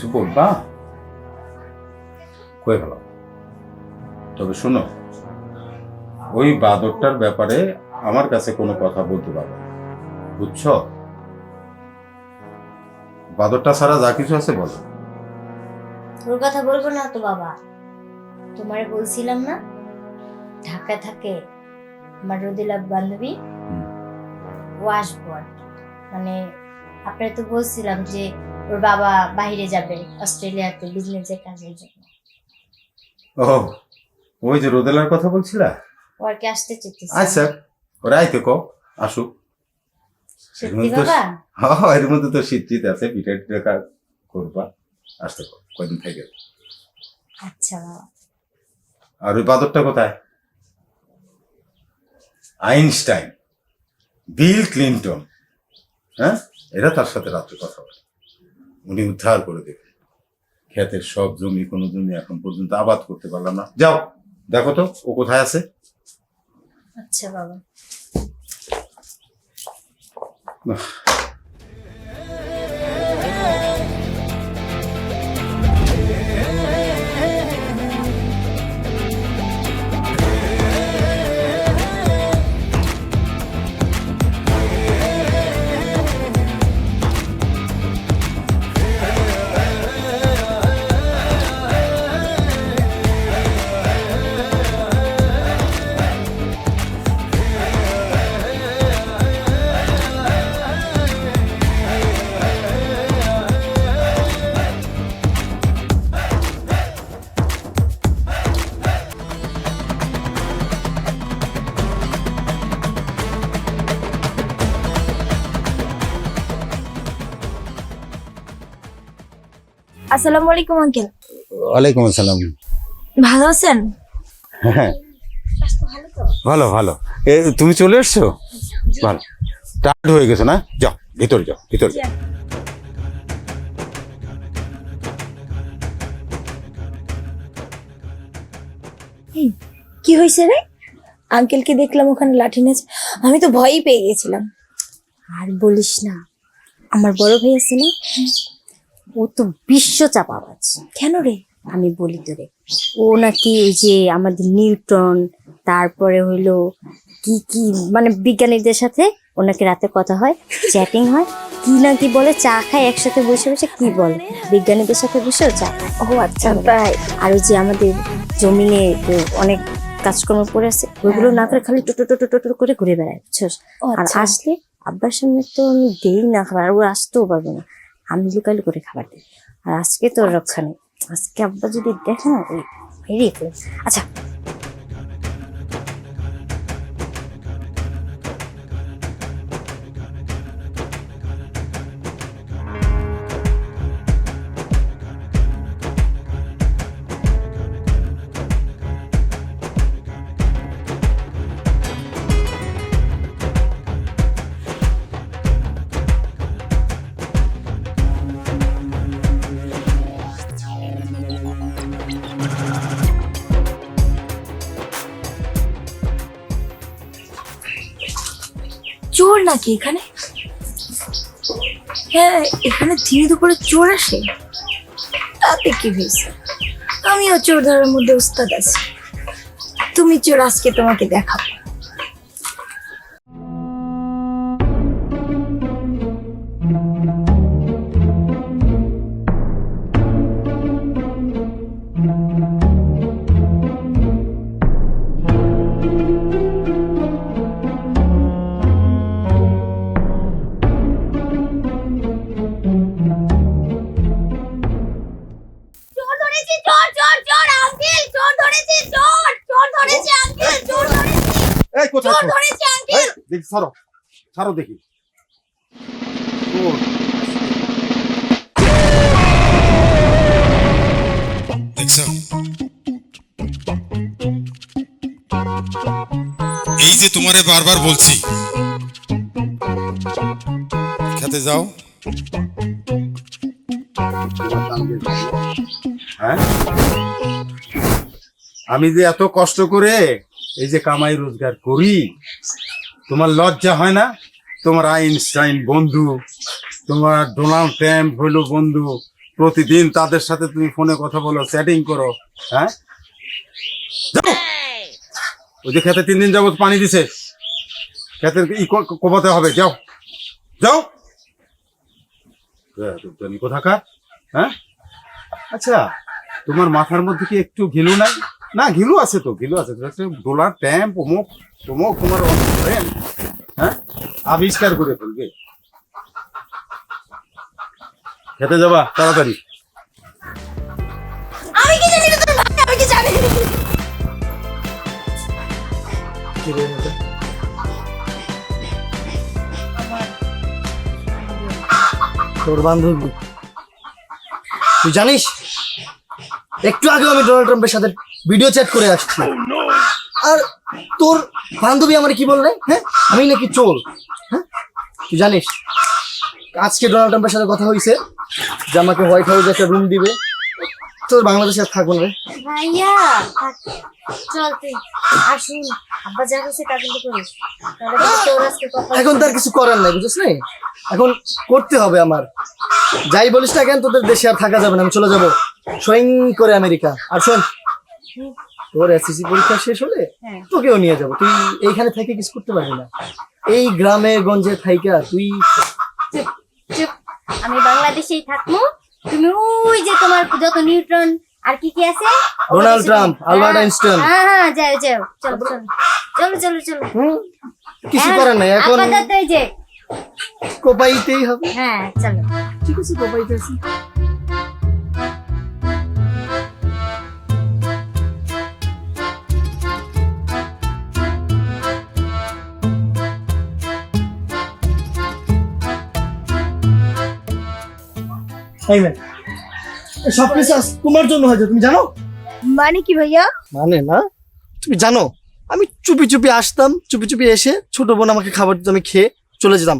কিছু বলবা কয়ে ভালো তবে শোনো ওই বাদরটার ব্যাপারে আমার কাছে কোনো কথা বলতে পারবে বুঝছ? বাদরটা ছাড়া যা কিছু আছে বলো। তোর কথা বলব না তো বাবা। তোমারে বলছিলাম না ঢাকায় থাকে আমার রোদিলা বান্ধবী। ও আসব। মানে আপনার তো বলছিলাম যে ওর বাবা বাইরে যাবে অস্ট্রেলিয়াতে বিজনেসের কাজের জন্য। ও ওই যে রোদেলার কথা বলছিলা? ও আর কি আসতে চেয়েছে। আচ্ছা ওরা আইতে কো আসুক। সত্যি তো- বাবা? হ্যাঁ এর মধ্যে তো শীত শীত আছে পিঠা টিঠা করবা আসতে কো কয়দিন থেকে। আচ্ছা বাবা। আর ওই বাদরটা কোথায়? আইনস্টাইন বিল ক্লিনটন হ্যাঁ? এরা তার সাথে রাত্রে কথা বলে। উনি উদ্ধার করে দেবে ক্ষেতের সব জমি কোনো জমি এখন পর্যন্ত আবাদ করতে পারলাম না। যাও দেখো তো ও কোথায় আছে? আচ্ছা বাবা। আসসালামু আলাইকুম আঙ্কেল। ওয়ালাইকুম আসসালাম। ভালো আছেন? হ্যাঁ। ভালো ভালো। এ তুমি চলে এসছো? ভালো। টায়ার্ড হয়ে গেছো না? যাও ভিতরে যাও ভিতরে যাও। কি হয়েছে রে? আঙ্কেলকে দেখলাম ওখানে লাঠি নাচ আমি তো ভয়ই পেয়ে গেছিলাম। আর বলিস না আমার বড় ভাই আছে না ও তো বিশ্ব চাপাবাজ কেন রে? আমি বলি তো রে ও নাকি এই যে আমাদের নিউটন তারপরে হইল কি কি মানে বিজ্ঞানীদের সাথে ওনাকে রাতে কথা হয় চ্যাটিং হয় কি না কি বলে চা খায় একসাথে বসে বসে কি বলে? বিজ্ঞানীদের সাথে বসে চা খায়। ও আচ্ছা তাই আর ওই যে আমাদের জমিনে তো অনেক কাজকর্ম পড়ে আছে ওইগুলো না করে খালি টোটো টোটো টোটো করে ঘুরে বেড়ায় বুঝছস? ও আর আচ্ছা। আসলে আব্বার সামনে তো আমি দেই না খাবার আর ও আসতেও পারবে না। আমি লুকালু করে খাবার দিই। আর আজকে তো রক্ষা নেই। আজকে আব্বা যদি দেখে না বেরিয়ে আচ্ছা চোর নাকি এখানে? হ্যাঁ এখানে ধীরে দুপুরে চোর আসে। তাতে কি হয়েছে? আমিও চোর ধরার মধ্যে উস্তাদ আছি। তুমি চোর আজকে তোমাকে দেখাবো। চোর দেখি ছাড়ো ছাড়ো দেখি। এই যে তোমারে বারবার বলছি। খেতে যাও। হ্যাঁ? আমি যে এত কষ্ট করে এই যে কামাই রোজগার করি তোমার লজ্জা হয় না? তোমার আইনস্টাইন বন্ধু, তোমার ডোনাল্ড ট্রাম্প হইল বন্ধু, প্রতিদিন তাদের সাথে তুমি ফোনে কথা বলো চ্যাটিং করো হ্যাঁ? ওই যে খেতে তিন দিন যাবত পানি দিছে। খেতের ই ক- কোপাতে হবে, যাও। যাও! কোথাকার? হ্যাঁ? আচ্ছা তোমার মাথার মধ্যে কি একটু ঘিলু নাই? না ঘিলু আছে তো ঘিলু আছে ডোলার ট্যাম্প অমুক তমুক তোমার হ্যাঁ? আবিষ্কার করে ফেলবে। খেতে যাবা তাড়াতাড়ি। আমি কি জানি তোর ভাই আমি কি জানি? তোর বান্ধবী। তুই জানিস? একটু আগে আমি ডোনাল্ড ট্রাম্পের সাথে ভিডিও চ্যাট করে আসছি। আর তোর বান্ধবী আমার কি বললে? হ্যাঁ? আমি নাকি চোর। হ্যাঁ? তুই জানিস আজকে ডোনাল্ড ট্রাম্পের সাথে কথা হয়েছে যে আমাকে হোয়াইট হাউসে একটা রুম দিবে। তোর বাংলাদেশে আর থাকব না রে। ভাইয়া থাক, চল তুই আসুন আব্বা যা করছে তা কিন্তু করিস। তাহলে কিন্তু তোর আজকে কপাল এখন তার কিছু করার নাই বুঝছিস না? এখন করতে হবে আমার। যাই বলিস না কেন তোদের দেশে আর থাকা যাবে না আমি চলে যাব। স্বয়ং করে আমেরিকা। আর শোন তোর এসএসসি পরীক্ষা শেষ হলে হ্যাঁ। তোকেও নিয়ে যাব। তুই এইখানে থেকে কিছু করতে পারবি না। এই গ্রামে গঞ্জে থাইকা তুই চুপ চুপ। আমি বাংলাদেশেই থাকব। তুমি ওই যে তোমার যত নিউট্রন আর কি কি আছে ডোনাল্ড ট্রাম্প, আলবার্ট হ্যাঁ, আইনস্টাইন। হ্যাঁ হ্যাঁ যাও যাও চলো চলো চলো চলো চলো। কিছু করার নাই এখন আপাতত এই যে কোপাইতেই হবে। হ্যাঁ চলো। ঠিক আছে কোপাইতে আছি সব কিছু তোমার জন্য হয়েছে তুমি জানো? মানে কি ভাইয়া? মানে না? তুমি জানো আমি চুপি চুপি আসতাম চুপি চুপি এসে ছোট বোন আমাকে খাবার দিত আমি খেয়ে চলে যেতাম।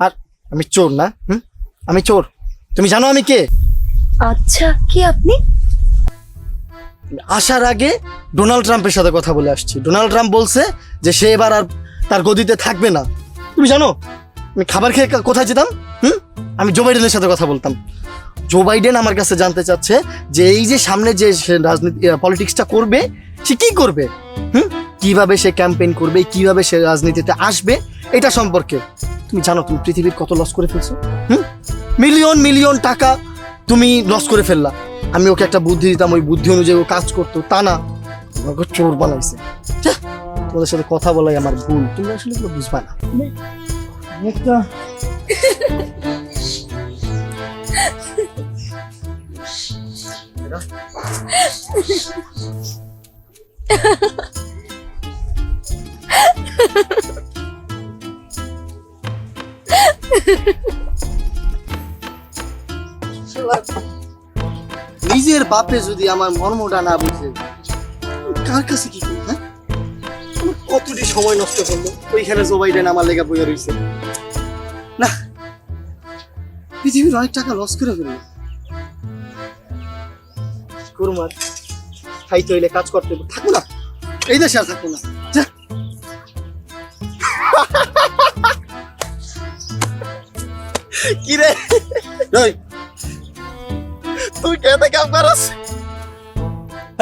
আর আমি চোর না হুম? আমি চোর। তুমি জানো আমি কে? আচ্ছা কি আপনি? আসার আগে ডোনাল্ড ট্রাম্পের সাথে কথা বলে আসছি। ডোনাল্ড ট্রাম্প বলছে যে সে এবার আর তার গদিতে থাকবে না। তুমি জানো আমি খাবার খেয়ে কোথায় যেতাম? হুম? আমি জো বাইডেনের সাথে কথা বলতাম। জো বাইডেন আমার কাছে জানতে চাচ্ছে যে এই যে সামনে যে রাজনীতি পলিটিক্সটা করবে, সে কী করবে? হুম? কীভাবে সে ক্যাম্পেইন করবে, কীভাবে সে রাজনীতিতে আসবে, এটা সম্পর্কে। তুমি জানো তুমি পৃথিবীর কত লস করে ফেলছো? হুম? মিলিয়ন মিলিয়ন টাকা তুমি লস করে ফেললা। আমি ওকে একটা বুদ্ধি দিতাম, ওই বুদ্ধি অনুযায়ী ও কাজ করতো, তা না। আমাকে চোর বানাইছে। তোমাদের সাথে কথা বলাই আমার ভুল। তুমি আসলে বুঝবা না। একটা নিজের বাপে যদি আমার মর্মটা না বুঝে, কার কাছে কি করি হ্যাঁ? কতটি সময় নষ্ট করল, ওইখানে জো বাইডেন আমার লেগা বইয়া রয়েছে না, পৃথিবীর অনেক টাকা লস করে ফেলল। করুম আর খাইতে হইলে কাজ করতে হইলে থাকব না। এই দেশে আর থাকব না। যা। কি রে? এই, তুই কেটে কাম করস?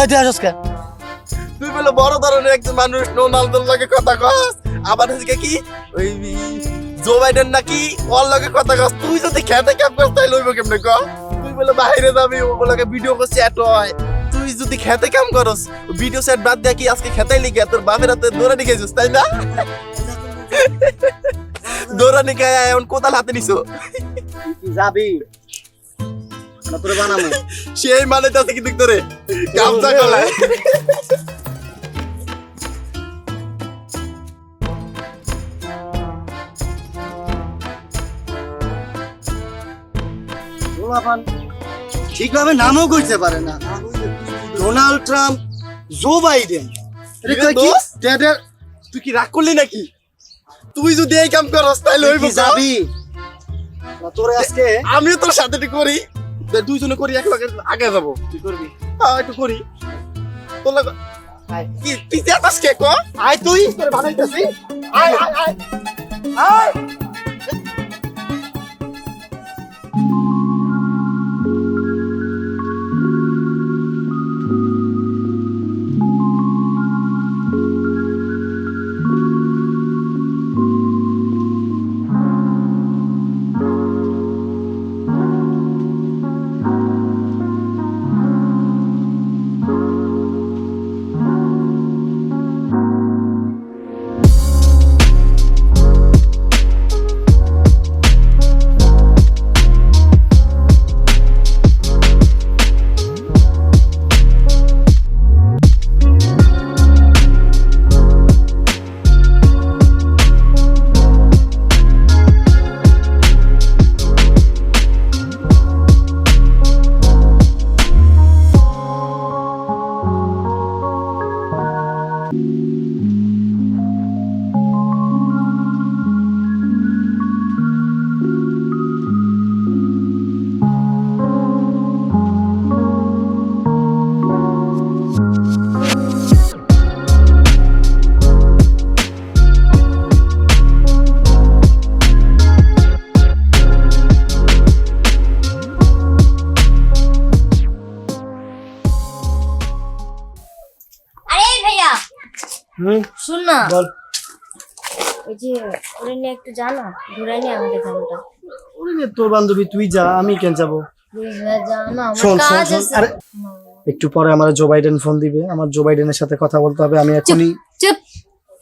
এই তুই আসস তুই বলে বড় ধরনের একজন মানুষ রোনালদোর লগে কথা কস। আবার হচ্ছে কি? ওই জো বাইডেন নাকি ওর লগে কথা কস। তুই যদি খেতে কাম করস তাই লইব কেমনে ক? তুই বলে বাইরে যাবি ও লগে ভিডিও কো চ্যাট হয়। তুই যদি খেতে কাম করস ভিডিও চ্যাট বাদ দিয়া কি আজকে খেতেই লিগে তোর বাপের হাতে দৌড়ানি গেছিস তাই না? গায়ে এখন কোদাল হাতে নিছো। যাবি। তোরে বানামু সেই মানে তাতে কিন্তু তোরে। কামটা করলে গোলাপান। ঠিকভাবে নামও কইতে পারে না। Donald Trump Joe Biden. তুই কি? রাগ করলি নাকি? তুই যদি এই কাম করস তাই লইব যাবি? তোরে আজকে আমিও তোর সাথে করি। দুইজনে করি এক লগে আগে যাব। কি করবি? হ্যাঁ একটু করি। তোর লগে। কি তুই কে কো? আয় তুই তোরে বানাইতেছি। আয় আয় আয়। আয়! হুম। শুন না। বল। ওই যে ওরে নিয়ে একটু জানো ঘুরাই নিয়ে আমাকে ওরে নে, তোর বান্ধবী তুই যা আমি কেন যাব? শোন শোন আরে একটু পরে আমার জো বাইডেন ফোন দিবে আমার জো বাইডেনের সাথে কথা বলতে হবে আমি এখনই চুপ।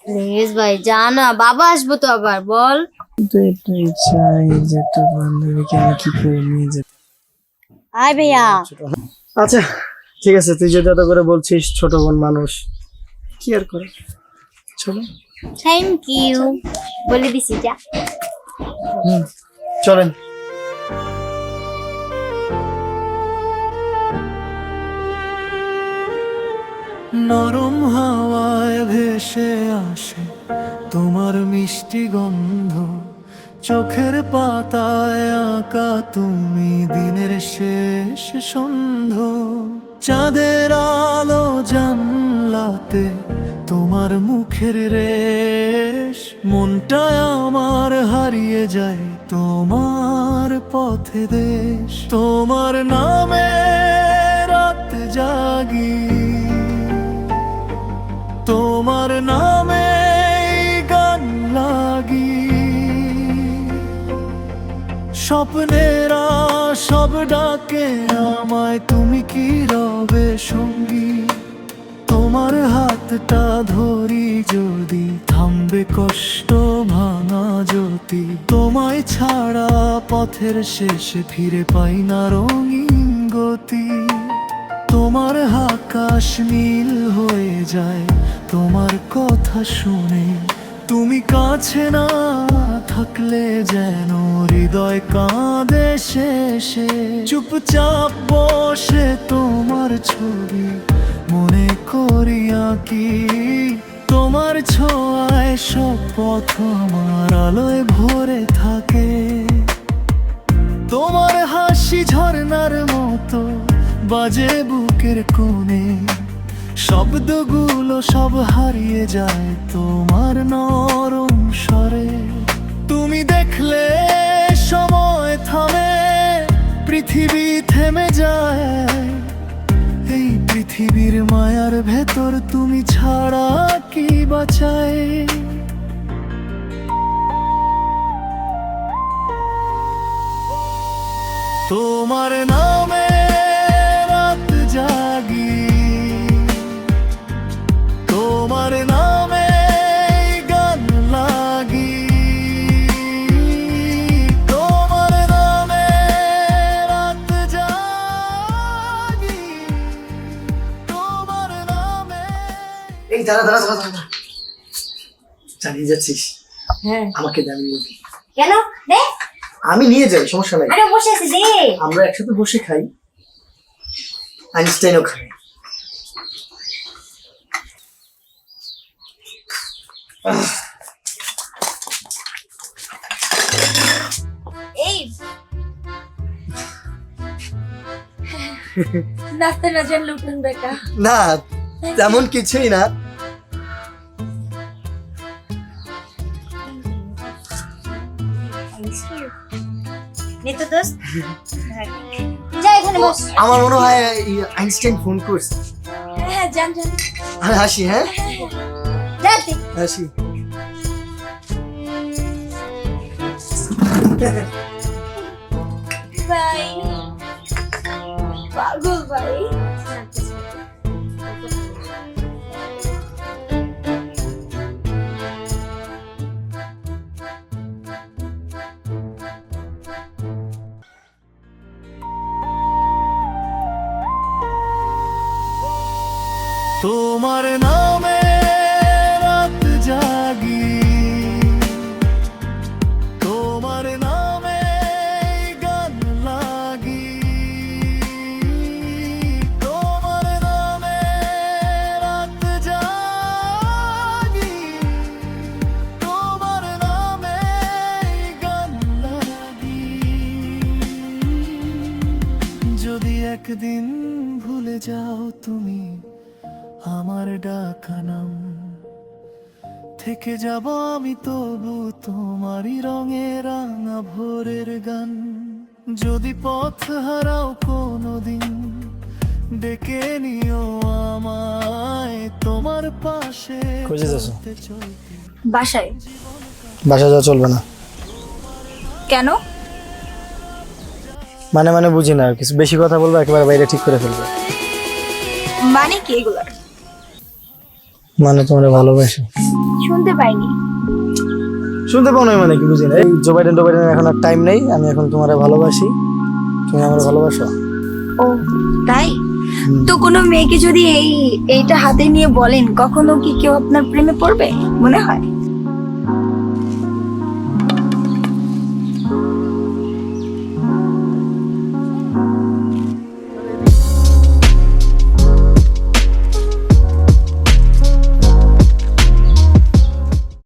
প্লিজ ভাই জানা বাবা আসব তো আবার বল। এটাই চাই যে তোর বান্ধবীকে আমি কি করে নিয়ে যেতে আয় ভাইয়া। আচ্ছা ঠিক আছে তুই যেটা করে বলছিস ছোট বোন মানুষ। কি আর করে? চলো। থ্যাংক ইউ বলে দিছি যা। হুম চলেন। নরম হাওয়ায় ভেসে আসে তোমার মিষ্টি গন্ধ। চোখের পাতায় আঁকা তুমি দিনের শেষ সন্ধ চাঁদের আলো জানলাতে তোমার মুখের রেশ মনটা আমার হারিয়ে যায়। তোমার পথে দেশ, তোমার নামে রাত জাগি। তোমার নামে গান লাগি। স্বপ্নেরা সব ডাকে আমায়, তুমি কি রবে সঙ্গী? হাতটা ধরি যদি থামবে কষ্ট ভাঙা জ্যোতি। তোমায় ছাড়া পথের শেষে ফিরে পাই না রঙিন গতি। তোমার আকাশ নীল হয়ে যায়, তোমার কথা শুনে। তুমি কাছে না থাকলে যেন হৃদয় কাঁদে শেষে। চুপচাপ বসে তোমার ছবি মনে করি আঁকি। তোমার ছোঁয়ায় সব পথ আমার আলোয় ভরে থাকে। তোমার হাসি ঝর্ণার মতো বাজে বুকের কোণে। শব্দগুলো সব হারিয়ে যায় তোমার নরম স্বরে। তুমি দেখলে সময় থামে, পৃথিবী থেমে যায়। এই পৃথিবীর মায়ার ভেতর তুমি ছাড়া কি বাঁচায়? তোমার নামে দাঁড়া দাঁড়া দাঁড়া দাঁড়া। চালিয়ে যাচ্ছিস? হ্যাঁ। আমাকে জানিয়ে দিবি। কেন? দে। আমি নিয়ে যাই সমস্যা নাই। আরে বসে আছি দে। আমরা একসাথে বসে খাই। আইনস্টাইনও খাই এই। নাচতে না জানলে উঠুন বেটা। না তেমন কিছুই না। নে তো দোস্ত যা এখানে বস। আমার মনে হয় আইনস্টাইন ফোন করছে। হ্যাঁ জান জান আমি হাসি হ্যাঁ? যা তুই। হাসি। বাই পাগল ভাই। তোমার নামে আমার ডাকা নাম থেকে যাব আমি তবু তোমারই রঙে রাঙা ভোরের গান। যদি পথ হারাও কোনোদিন ডেকে নিও আমায় তোমার পাশে বাসায়? বাসা যাওয়া চলবে না। কেন? মানে মানে বুঝি না কিছু। বেশি কথা বলব একেবারে বাইরে ঠিক করে ফেলবে। মানে কি এগুলার? মানে তোমার ভালোবাসি। শুনতে পাইনি। শুনতে পাও না মানে কি বুঝি না? এই জো বাইডেন টো বাইডেন এখন আর টাইম নেই আমি এখন তোমার ভালোবাসি। তুমি আমার ভালোবাসো? ও তাই? তো কোনো মেয়েকে যদি এই এইটা হাতে নিয়ে বলেন কখনো কি কেউ আপনার প্রেমে পড়বে? মনে হয়।